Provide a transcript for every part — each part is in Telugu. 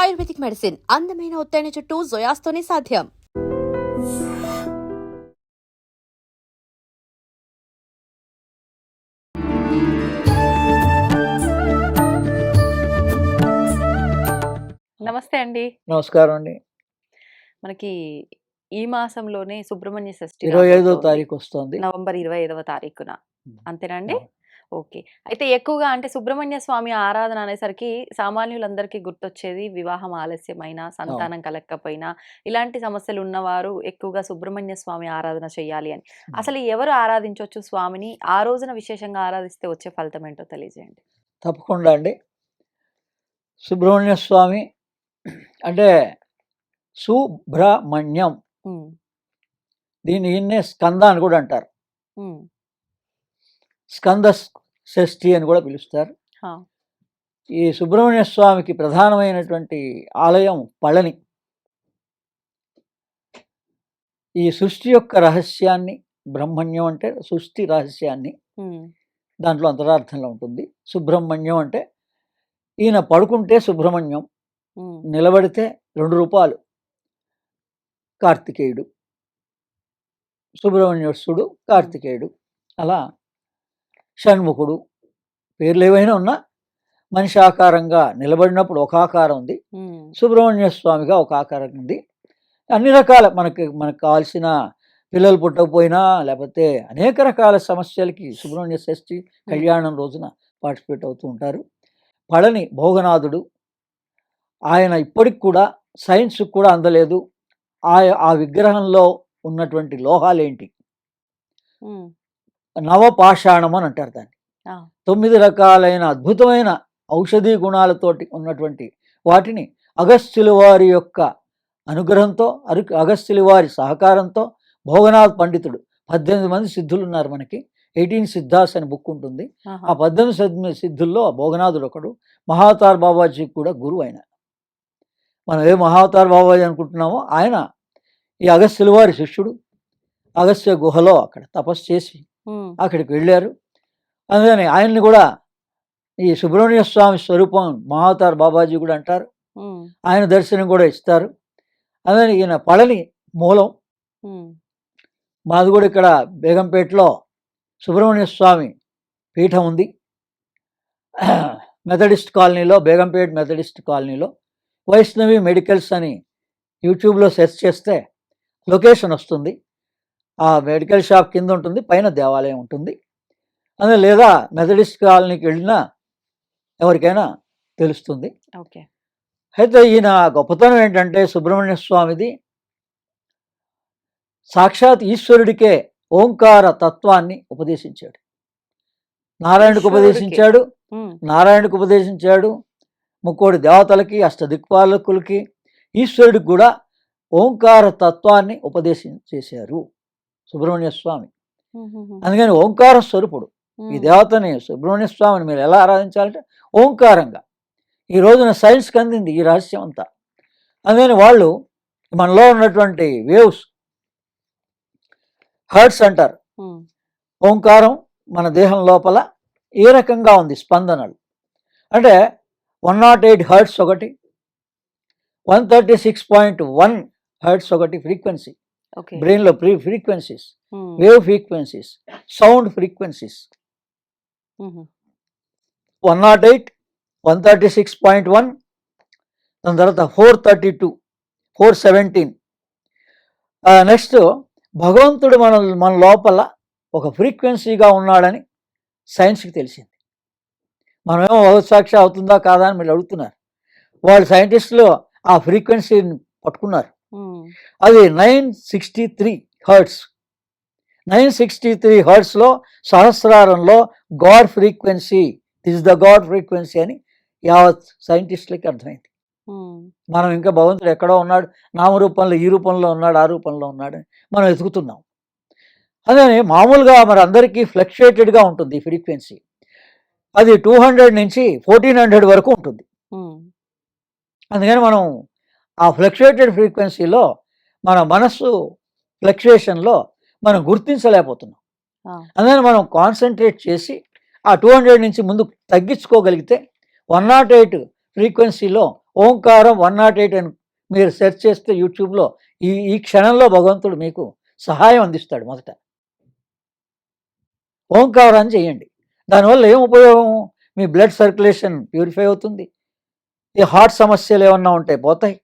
ఆయుర్వేదిక్ మెడిసిన్ అందమైన ఒత్తైన చుట్టూ జొయాస్తోనే సాధ్యం నమస్తే అండి నమస్కారం అండి మనకి ఈ మాసంలోనే సుబ్రహ్మణ్య షష్ఠి ఇరవై ఐదో. తారీఖు వస్తుంది నవంబర్ ఇరవై ఐదవ తారీఖున. అంతేనండి. ఓకే. అయితే ఎక్కువగా అంటే సుబ్రహ్మణ్య స్వామి ఆరాధన అనేసరికి సామాన్యులందరికీ గుర్తొచ్చేది వివాహం ఆలస్యమైన సంతానం కలగకపోయినా ఇలాంటి సమస్యలు ఉన్నవారు ఎక్కువగా సుబ్రహ్మణ్య స్వామి ఆరాధన చేయాలి అని. అసలు ఎవరు ఆరాధించవచ్చు స్వామిని? ఆ రోజున విశేషంగా ఆరాధిస్తే వచ్చే ఫలితం ఏంటో తెలియజేయండి. తప్పకుండా అండి. సుబ్రహ్మణ్య స్వామి అంటే సుబ్రహ్మణ్యం. దీన్ని స్కంద అని కూడా అంటారు. స్కంద షష్ఠి అని కూడా పిలుస్తారు. ఈ సుబ్రహ్మణ్య స్వామికి ప్రధానమైనటువంటి ఆలయం పళని. ఈ సృష్టి యొక్క రహస్యాన్ని బ్రహ్మణ్యం అంటే సృష్టి రహస్యాన్ని దాంట్లో అంతరార్థంలో ఉంటుంది. సుబ్రహ్మణ్యం అంటే ఈయన పడుకుంటే సుబ్రహ్మణ్యం నిలబడితే రెండు రూపాయలు కార్తికేయుడు. సుబ్రహ్మణ్యేశ్వరుడు కార్తికేయుడు. అలా షణ్ముఖుడు పేర్లు ఏవైనా ఉన్నా మనిషి ఆకారంగా నిలబడినప్పుడు ఒక ఆకారం ఉంది. సుబ్రహ్మణ్య స్వామిగా ఒక ఆకారం ఉంది. అన్ని రకాల మనకి మనకు కావాల్సిన పిల్లలు పుట్టకపోయినా లేకపోతే అనేక రకాల సమస్యలకి సుబ్రహ్మణ్య షష్ఠి కళ్యాణం రోజున పార్టిసిపేట్ అవుతూ ఉంటారు. పళని భోగనాథుడు ఆయన ఇప్పటికి కూడా సైన్స్ కూడా అందలేదు. ఆ ఆ విగ్రహంలో ఉన్నటువంటి లోహాలేంటి? నవపాషాణం అని అంటారు దాన్ని. తొమ్మిది రకాలైన అద్భుతమైన ఔషధీ గుణాలతోటి ఉన్నటువంటి వాటిని అగస్త్యుల వారి యొక్క అనుగ్రహంతో అరు అగస్త్యుల వారి సహకారంతో భోగనాథ్ పండితుడు పద్దెనిమిది మంది సిద్ధులు ఉన్నారు మనకి. ఎయిటీన్ సిద్ధాస్ అని బుక్ ఉంటుంది. ఆ పద్దెనిమిది సిద్ధ- సిద్ధుల్లో భోగనాథుడు ఒకడు మహావతార్ బాబాజీ కూడా గురువు ఆయన. మనం ఏ మహావతార్ బాబాజీ అనుకుంటున్నామో ఆయన ఈ అగస్త్యుల వారి శిష్యుడు. అగస్త్య గుహలో అక్కడ తపస్సు చేసి అక్కడికి వెళ్ళారు. అందుకని ఆయన్ని కూడా ఈ సుబ్రహ్మణ్య స్వామి స్వరూపం మహావతార్ బాబాజీ కూడా అంటారు. ఆయన దర్శనం కూడా ఇస్తారు. అందుకని ఈయన పళని మూలం. మాది కూడా ఇక్కడ బేగంపేటలో సుబ్రహ్మణ్య స్వామి పీఠం ఉంది. మెథడిస్ట్ కాలనీలో బేగంపేట మెథడిస్ట్ కాలనీలో. వైష్ణవి మెడికల్స్ అని యూట్యూబ్లో సెర్చ్ చేస్తే లొకేషన్ వస్తుంది. ఆ మెడికల్ షాప్ కింద ఉంటుంది పైన దేవాలయం ఉంటుంది. అదే లేదా మెథడిస్ట్ కాలనీకి వెళ్ళినా ఎవరికైనా తెలుస్తుంది. ఓకే. అయితే ఈయన గొప్పతనం ఏంటంటే సుబ్రహ్మణ్య స్వామిది సాక్షాత్ ఈశ్వరుడికే ఓంకార తత్వాన్ని ఉపదేశించాడు. నారాయణకు. ఉపదేశించాడు. నారాయణకు ఉపదేశించాడు. ముక్కోడి దేవతలకి అష్టదిక్పాలకులకి ఈశ్వరుడికి కూడా ఓంకార తత్వాన్ని ఉపదేశం చేశారు సుబ్రహ్మణ్య స్వామి. అందుకని ఓంకార స్వరూపుడు. ఈ దేవతని సుబ్రహ్మణ్య స్వామిని మీరు ఎలా ఆరాధించాలంటే ఓంకారంగా. ఈ రోజున సైన్స్కి అందింది ఈ రహస్యం అంతా. అందుకని వాళ్ళు మనలో ఉన్నటువంటి వేవ్స్ హర్ట్స్ అంటారు. ఓంకారం మన దేహం లోపల ఏ రకంగా ఉంది స్పందనలు. అంటే వన్ నాట్ ఎయిట్ హర్ట్స్ ఒకటి one thirty six point one hertz ఒకటి ఫ్రీక్వెన్సీ. బ్రెయిన్లో free frequencies wave frequencies sound frequencies. One nought eight one thirty six point one దాని తర్వాత four thirty two four seventeen next భగవంతుడు మన మన లోపల ఒక ఫ్రీక్వెన్సీగా ఉన్నాడని సైన్స్కి తెలిసింది. మనమేమో భగవత్సాక్షి అవుతుందా కాదా అని మీరు అడుగుతున్నారు. వాళ్ళు సైంటిస్టులు ఆ ఫ్రీక్వెన్సీని పట్టుకున్నారు. ఉమ్, అది nine sixty three hertz nine sixty three హర్ట్స్లో సహస్రారంలో God frequency is the God frequency అని యావత్ సైంటిస్టులకి అర్థమైంది. మనం ఇంకా భగవంతుడు ఎక్కడో ఉన్నాడు నామరూపంలో ఈ రూపంలో ఉన్నాడు ఆ రూపంలో ఉన్నాడు మనం వెతుకుతున్నాం అదే మామూలుగా మరి అందరికీ ఫ్లక్చుయేటెడ్గా ఉంటుంది ఈ ఫ్రీక్వెన్సీ. అది టూ హండ్రెడ్ నుంచి ఫోర్టీన్ హండ్రెడ్ వరకు ఉంటుంది. అందుకని మనం ఆ ఫ్లక్చుయేటెడ్ ఫ్రీక్వెన్సీలో మన మనస్సు ఫ్లక్చుయేషన్లో మనం గుర్తించలేకపోతున్నాం. అందుకని మనం కాన్సన్ట్రేట్ చేసి ఆ టూ హండ్రెడ్ నుంచి ముందు తగ్గించుకోగలిగితే వన్ నాట్ ఎయిట్ ఫ్రీక్వెన్సీలో ఓంకారం వన్ నాట్ ఎయిట్ అని మీరు సెర్చ్ చేస్తే యూట్యూబ్లో ఈ ఈ క్షణంలో భగవంతుడు మీకు సహాయం అందిస్తాడు మొదట. ఓంకారాన్ని చేయండి. దానివల్ల ఏం ఉపయోగం మీ బ్లడ్ సర్క్యులేషన్ ప్యూరిఫై అవుతుంది. ఈ హార్ట్ సమస్యలు ఏమన్నా ఉంటే పోతాయి.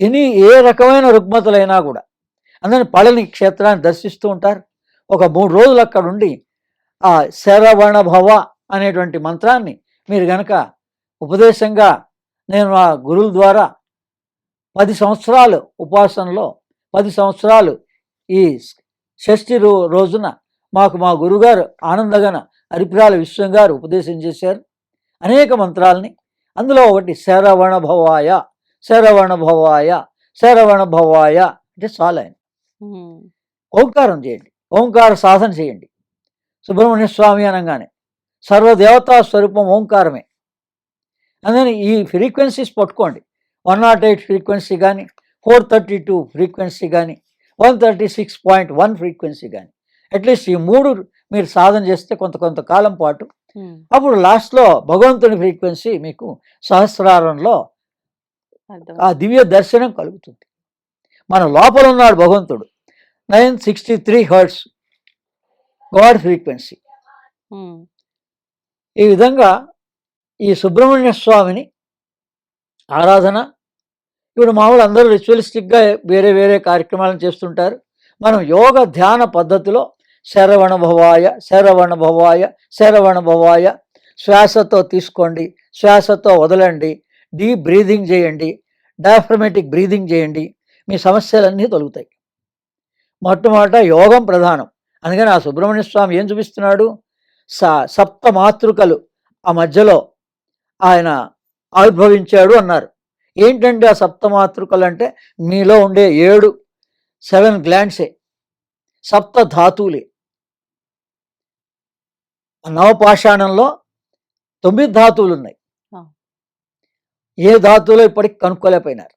ఎనీ ఏ రకమైన రుగ్మతలైనా కూడా అందుకని పళని క్షేత్రాన్ని దర్శిస్తూ ఉంటారు. ఒక మూడు రోజులు అక్కడ ఉండి ఆ శరవణ భవ అనేటువంటి మంత్రాన్ని మీరు గనక ఉపదేశంగా నేను ఆ గురువుల ద్వారా పది సంవత్సరాలు ఉపాసనలో పది సంవత్సరాలు ఈ షష్ఠి రో రోజున మాకు మా గురుగారు ఆనందగన అరిపిరాల విశ్వం గారు ఉపదేశం చేశారు. అనేక మంత్రాలని అందులో ఒకటి శరవణ భవాయ శరవణ భవాయ శరవణ భవాయ అంటే చాలు ఆయన ఓంకారం చేయండి. ఓంకార సాధన చేయండి. సుబ్రహ్మణ్య స్వామి అనగానే. సర్వదేవతా స్వరూపం ఓంకారమే. అందుకని ఈ ఫ్రీక్వెన్సీస్ పట్టుకోండి. వన్ నాట్ ఎయిట్ ఫ్రీక్వెన్సీ కానీ ఫోర్ థర్టీ టూ ఫ్రీక్వెన్సీ కానీ one thirty six point one frequency కానీ అట్లీస్ట్ ఈ మూడు మీరు సాధన చేస్తే కొంత కొంత కాలం పాటు అప్పుడు లాస్ట్లో భగవంతుని ఫ్రీక్వెన్సీ మీకు సహస్రారంలో. ఆ దివ్య దర్శనం కలుగుతుంది. మన లోపల ఉన్నాడు భగవంతుడు. Nine sixty three hertz God frequency. ఈ విధంగా ఈ సుబ్రహ్మణ్య స్వామిని ఆరాధన ఇప్పుడు మామూలు అందరూ రిచువలిస్టిక్గా వేరే వేరే కార్యక్రమాలను చేస్తుంటారు. మనం యోగ ధ్యాన పద్ధతిలో శరవణ భవాయ శరవణ భవాయ శరవణ భవాయ శ్వాసతో తీసుకోండి శ్వాసతో వదలండి డీప్ బ్రీదింగ్ చేయండి డయాఫ్రమేటిక్ బ్రీదింగ్ చేయండి మీ సమస్యలన్నీ తొలుగుతాయి. మొట్టమొదట యోగం ప్రధానం. అందుకని ఆ సుబ్రహ్మణ్య స్వామి ఏం చూపిస్తున్నాడు? స సప్త మాతృకలు ఆ మధ్యలో ఆయన ఆవిర్భవించాడు అన్నారు. ఏంటంటే ఆ సప్త మాతృకలు అంటే? మీలో ఉండే ఏడు సెవెన్ గ్లాండ్సే. సప్త ధాతువులే. నవపాషాణంలో తొమ్మిది ధాతువులు ఉన్నాయి. ఏ ధాతువులో ఇప్పటికి కనుక్కోలేకపోయినారు?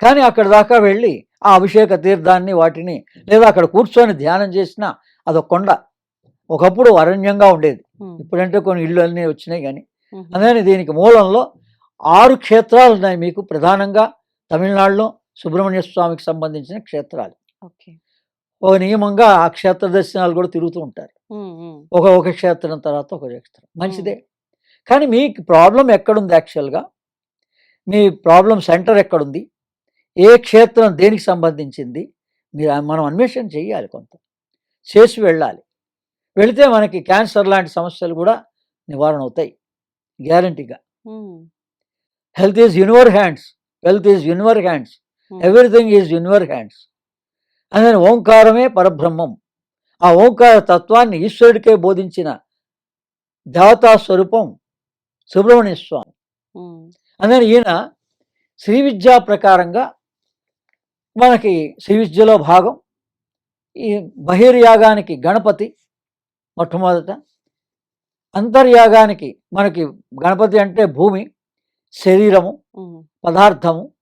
కానీ అక్కడ దాకా వెళ్ళి ఆ అభిషేక తీర్థాన్ని వాటిని లేదా అక్కడ కూర్చొని ధ్యానం చేసినా అదొక కొండ. ఒకప్పుడు అరణ్యంగా ఉండేది. ఇప్పుడంటే కొన్ని ఇళ్ళు అన్నీ వచ్చినాయి కానీ. అందుకని దీనికి మూలంలో ఆరు క్షేత్రాలు ఉన్నాయి మీకు ప్రధానంగా. తమిళనాడులో సుబ్రహ్మణ్య స్వామికి సంబంధించిన క్షేత్రాలు. ఒక నియమంగా ఆ క్షేత్ర దర్శనాలు కూడా తిరుగుతూ ఉంటారు. ఒక ఒక క్షేత్రం తర్వాత ఒక క్షేత్రం. మంచిదే. కానీ మీకు ప్రాబ్లం ఎక్కడుంది యాక్చువల్గా? మీ ప్రాబ్లం సెంటర్ ఎక్కడుంది? ఏ క్షేత్రం దేనికి సంబంధించింది? మీరు మనం అన్వేషణ చేయాలి కొంత. చేసి వెళ్ళాలి. వెళితే మనకి క్యాన్సర్ లాంటి సమస్యలు కూడా నివారణ అవుతాయి. గ్యారంటీగా. Health is in your hands. Wealth is in your hands. Everything is in your hands. అని ఓంకారమే పరబ్రహ్మం. ఆ ఓంకార తత్వాన్ని ఈశ్వరుడికే బోధించిన దేవతా స్వరూపం సుబ్రహ్మణ్య స్వామి. అందుకని ఈయన శ్రీ విద్యా ప్రకారంగా మనకి శ్రీ విద్యలో భాగం. ఈ బహిర్యాగానికి గణపతి మొట్టమొదట. అంతర్యాగానికి మనకి గణపతి అంటే భూమి శరీరము పదార్థము.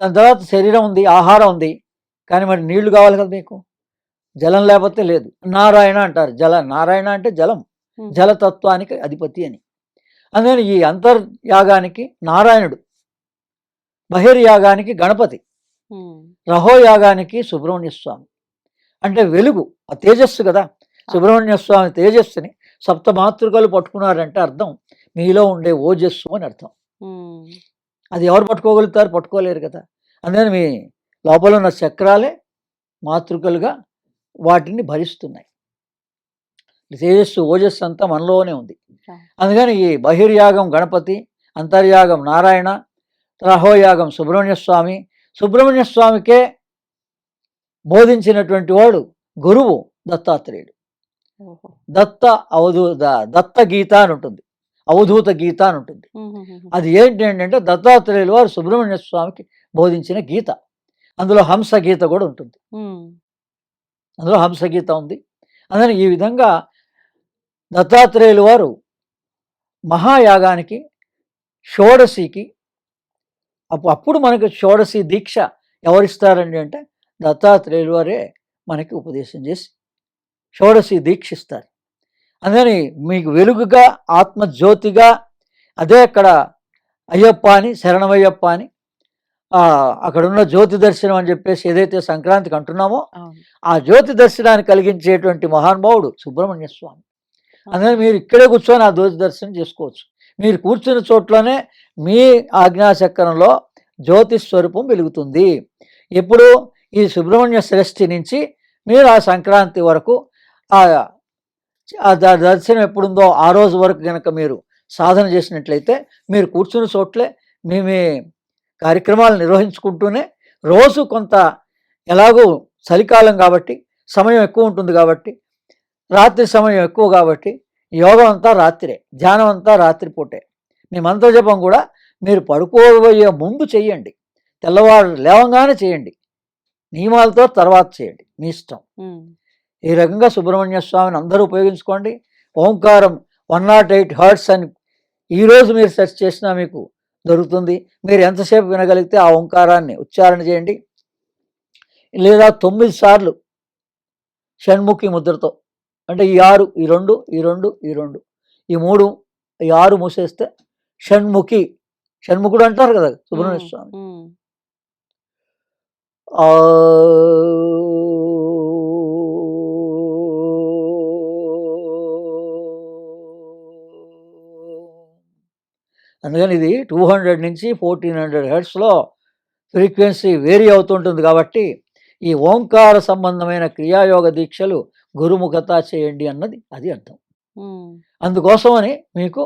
దాని తర్వాత శరీరం ఉంది ఆహారం ఉంది. కానీ మరి నీళ్ళు కావాలి కదా మీకు? జలం లేకపోతే లేదు. నారాయణ అంటారు. జల నారాయణ అంటే జలం. జలతత్వానికి అధిపతి అని. అందుకని ఈ అంతర్యాగానికి నారాయణుడు. బహిర్యాగానికి గణపతి. రహోయాగానికి సుబ్రహ్మణ్య స్వామి. అంటే వెలుగు ఆ తేజస్సు కదా. సుబ్రహ్మణ్య స్వామి తేజస్సుని సప్త మాతృకలు పట్టుకున్నారంటే అర్థం. మీలో ఉండే ఓజస్సు అని అర్థం. అది ఎవరు పట్టుకోగలుగుతారు? పట్టుకోలేరు కదా. అందుకని మీ లోపల ఉన్న చక్రాలే మాతృకలుగా వాటిని భరిస్తున్నాయి. తేజస్సు ఓజస్సు అంతా మనలోనే ఉంది. అందుకని ఈ బహిర్యాగం గణపతి అంతర్యాగం నారాయణ రహోయాగం సుబ్రహ్మణ్య స్వామి సుబ్రహ్మణ్య స్వామికే బోధించినటువంటి వాడు గురువు దత్తాత్రేయుడు. దత్త అవధూ ద- దత్త గీత అని ఉంటుంది. అవధూత గీత అని ఉంటుంది. అది ఏంటి అంటే దత్తాత్రేయులు వారు సుబ్రహ్మణ్య స్వామికి బోధించిన గీత. అందులో హంస గీత కూడా ఉంటుంది. అందులో హంస గీత ఉంది. అందుకని ఈ విధంగా దత్తాత్రేయులు వారు మహాయాగానికి షోడశికి అప్పు అప్పుడు మనకు షోడశి దీక్ష ఎవరిస్తారండి అంటే దత్తాత్రేయులు వారే మనకి ఉపదేశం చేసి షోడశి దీక్ష ఇస్తారు అందుకని మీకు వెలుగుగా ఆత్మజ్యోతిగా అదే అక్కడ అయ్యప్ప అని శరణమయ్యప్ప అని ఆ, అక్కడున్న జ్యోతి దర్శనం అని చెప్పేసి ఏదైతే సంక్రాంతికి అంటున్నామో ఆ జ్యోతి దర్శనాన్ని కలిగించేటువంటి మహానుభావుడు సుబ్రహ్మణ్య స్వామి. అందుకని మీరు ఇక్కడే కూర్చొని ఆ జ్యోతి దర్శనం చేసుకోవచ్చు. మీరు కూర్చున్న చోట్లోనే మీ ఆజ్ఞాచక్రంలో జ్యోతి స్వరూపం వెలుగుతుంది. ఇప్పుడు ఈ సుబ్రహ్మణ్య సృష్టి నుంచి మీరు ఆ సంక్రాంతి వరకు ఆ దర్శనం ఎప్పుడుందో ఆ రోజు వరకు కనుక మీరు సాధన చేసినట్లయితే మీరు కూర్చున్న చోట్లే మీ మీ కార్యక్రమాలు నిర్వహించుకుంటూనే రోజు కొంత ఎలాగో చలికాలం కాబట్టి సమయం ఎక్కువ ఉంటుంది కాబట్టి రాత్రి సమయం ఎక్కువ కాబట్టి యోగం అంతా రాత్రే ధ్యానం అంతా రాత్రిపూటే. మీ మంత్రజపం కూడా మీరు పడుకోబోయే ముందు చేయండి తెల్లవారు లేవంగానే చేయండి నియమాలతో తర్వాత చేయండి మీ ఇష్టం. ఈ రకంగా సుబ్రహ్మణ్య స్వామిని అందరూ ఉపయోగించుకోండి. ఓంకారం వన్ నాట్ ఎయిట్ హర్ట్స్ అని ఈరోజు మీరు సెర్చ్ చేసినా మీకు దొరుకుతుంది. మీరు ఎంతసేపు వినగలిగితే ఆ ఓంకారాన్ని ఉచ్చారణ చేయండి. లేదా తొమ్మిది సార్లు షణ్ముఖి ముద్రతో అంటే ఈ ఆరు ఈ రెండు ఈ రెండు ఈ రెండు ఈ మూడు ఈ ఆరు మూసేస్తే షణ్ముఖి షణ్ముఖుడు అంటారు కదా సుబ్రహ్మణ్య. స్వామి అందుకని ఇది టూ హండ్రెడ్ నుంచి ఫోర్టీన్ హండ్రెడ్ హెడ్స్లో ఫ్రీక్వెన్సీ వేరీ అవుతుంటుంది కాబట్టి ఈ ఓంకార సంబంధమైన క్రియాయోగ దీక్షలు గురుముఖత చేయండి అన్నది అది అర్థం. అందుకోసమని మీకు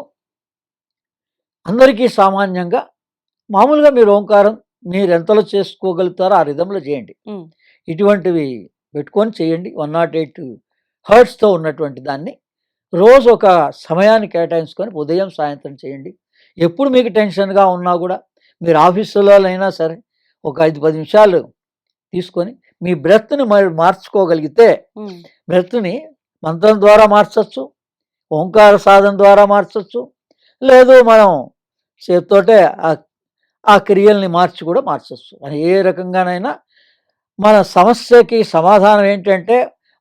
అందరికీ సామాన్యంగా మామూలుగా మీరు ఓంకారం మీరు ఎంతలో చేసుకోగలుగుతారో ఆ రిధంలో చేయండి. ఇటువంటివి పెట్టుకొని చేయండి వన్ నాట్ ఎయిట్ హర్ట్స్తో ఉన్నటువంటి దాన్ని రోజు ఒక సమయాన్ని కేటాయించుకొని ఉదయం సాయంత్రం చేయండి ఎప్పుడు మీకు టెన్షన్గా ఉన్నా కూడా మీరు ఆఫీసులో అయినా సరే ఒక ఐదు పది నిమిషాలు తీసుకొని మీ బ్రెత్ని మరి మార్చుకోగలిగితే. బ్రెత్ని మంత్రం ద్వారా మార్చచ్చు ఓంకార సాధన ద్వారా మార్చచ్చు లేదు మనం చేతితోటే ఆ ఆ క్రియల్ని మార్చి కూడా మార్చచ్చు. అని ఏ రకంగానైనా మన సమస్యకి సమాధానం ఏంటంటే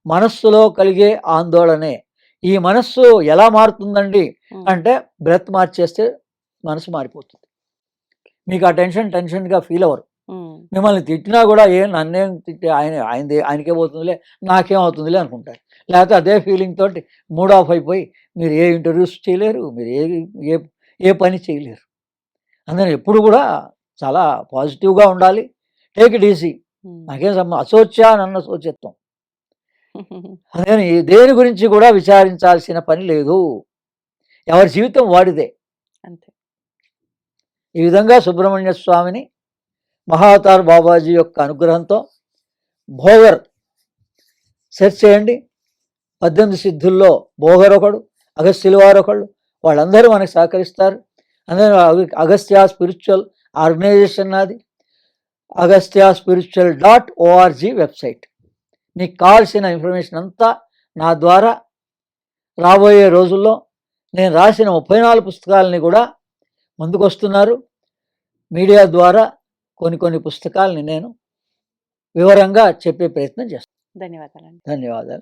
మనస్సులో కలిగే ఆందోళనే. ఈ మనస్సు ఎలా మారుతుందండి. అంటే బ్రెత్ మార్చేస్తే మనసు మారిపోతుంది. మీకు ఆ టెన్షన్ టెన్షన్గా ఫీల్ అవ్వరు. మిమ్మల్ని తిట్టినా కూడా ఏం నన్నేం తిట్టే ఆయన ఆయనదే ఆయనకే పోతుందిలే నాకేం అవుతుందిలే అనుకుంటారు. లేకపోతే అదే ఫీలింగ్ తోటి మూడ్ ఆఫ్ అయిపోయి మీరు ఏ ఇంటర్వ్యూస్ చేయలేరు మీరు ఏ ఏ పని చేయలేరు. అందుకని ఎప్పుడు కూడా చాలా పాజిటివ్గా ఉండాలి. Take it easy. నాకేం సంబంధం అసోచ్యా నన్న సోచత్వం అందుకని దేని గురించి కూడా విచారించాల్సిన పని లేదు. ఎవరి జీవితం వాడిదే. అంతే. ఈ విధంగా సుబ్రహ్మణ్య స్వామిని మహావతార్ బాబాజీ యొక్క అనుగ్రహంతో భోగర్ సెర్చ్ చేయండి. పద్దెనిమిది సిద్ధుల్లో భోగర్ ఒకడు అగస్త్యుల వారు ఒకళ్ళు వాళ్ళందరూ మనకు సహకరిస్తారు. అగ- అగస్త్య స్పిరిచువల్ ఆర్గనైజేషన్ నాది. Agastya spiritual dot ORG website. మీకు కావాల్సిన ఇన్ఫర్మేషన్ అంతా నా ద్వారా రాబోయే రోజుల్లో నేను రాసిన ముప్పై నాలుగు పుస్తకాలని కూడా ముందుకు వస్తున్నారు మీడియా ద్వారా కొన్ని కొన్ని పుస్తకాలని నేను వివరంగా చెప్పే ప్రయత్నం చేస్తాను ధన్యవాదాలండి. ధన్యవాదాలు.